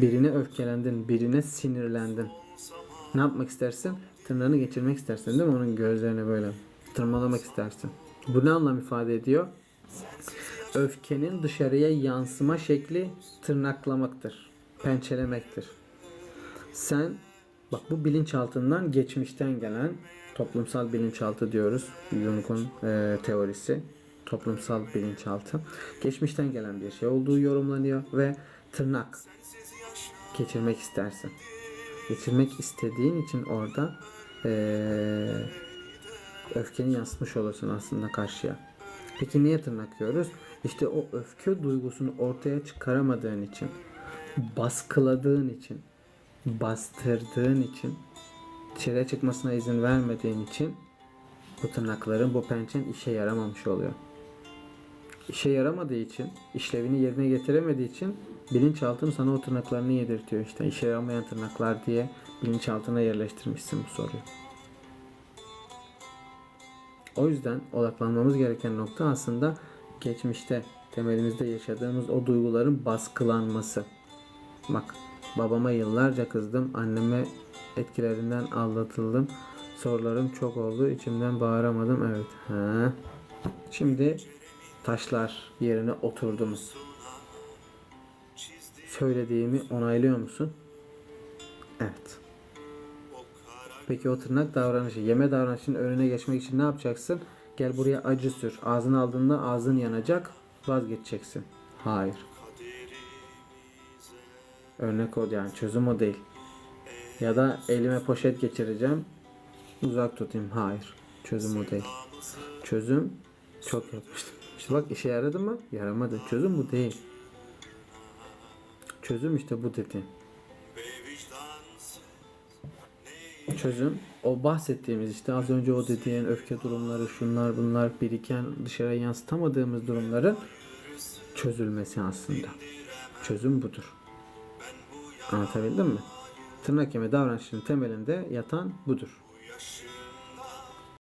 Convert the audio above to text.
Birine öfkelendin, birine sinirlendin. Ne yapmak istersin? Tırnağını geçirmek istersin değil mi? Onun gözlerine böyle tırmalamak istersin. Bu ne anlam ifade ediyor? Öfkenin dışarıya yansıma şekli tırnaklamaktır. Pençelemektir. Sen bak bu bilinçaltından geçmişten gelen toplumsal bilinçaltı diyoruz. Jung'un e, teorisi. Toplumsal bilinçaltı. Geçmişten gelen bir şey olduğu yorumlanıyor ve tırnak geçirmek istersin. Geçirmek istediğin için orada eee öfkeni yansıtmış olursun aslında karşıya. Peki niye tırnak yiyoruz? İşte o öfke duygusunu ortaya çıkaramadığın için, baskıladığın için, bastırdığın için, dışarıya çıkmasına izin vermediğin için bu tırnakların, bu pençen işe yaramamış oluyor. İşe yaramadığı için, işlevini yerine getiremediği için bilinçaltın sana o tırnaklarını yedirtiyor işte. İşe yaramayan tırnaklar diye bilinçaltına yerleştirmişsin bu soruyu. O yüzden odaklanmamız gereken nokta aslında geçmişte temelimizde yaşadığımız o duyguların baskılanması. Bak babama yıllarca kızdım, anneme etkilerinden aldatıldım. Sorularım çok oldu, içimden bağıramadım. Evet. Ha. Şimdi taşlar yerine oturdunuz. Söylediğimi onaylıyor musun? Evet. Peki o tırnak davranışı, yeme davranışının önüne geçmek için ne yapacaksın? Gel buraya acı sür. Ağzını aldığında ağzın yanacak. Vazgeçeceksin. Hayır. Örnek o yani çözüm o değil. Ya da elime poşet geçireceğim. Uzak tutayım. Hayır. Çözüm o değil. Çözüm çok yapmıştım. İşte bak işe yaradı mı? Yaramadı. Çözüm bu değil. Çözüm işte bu dediğim. çözüm o bahsettiğimiz işte az önce o dediğin öfke durumları şunlar bunlar biriken dışarıya yansıtamadığımız durumların çözülmesi aslında. Çözüm budur. Anlatabildim mi? Tırnak yeme davranışının temelinde yatan budur.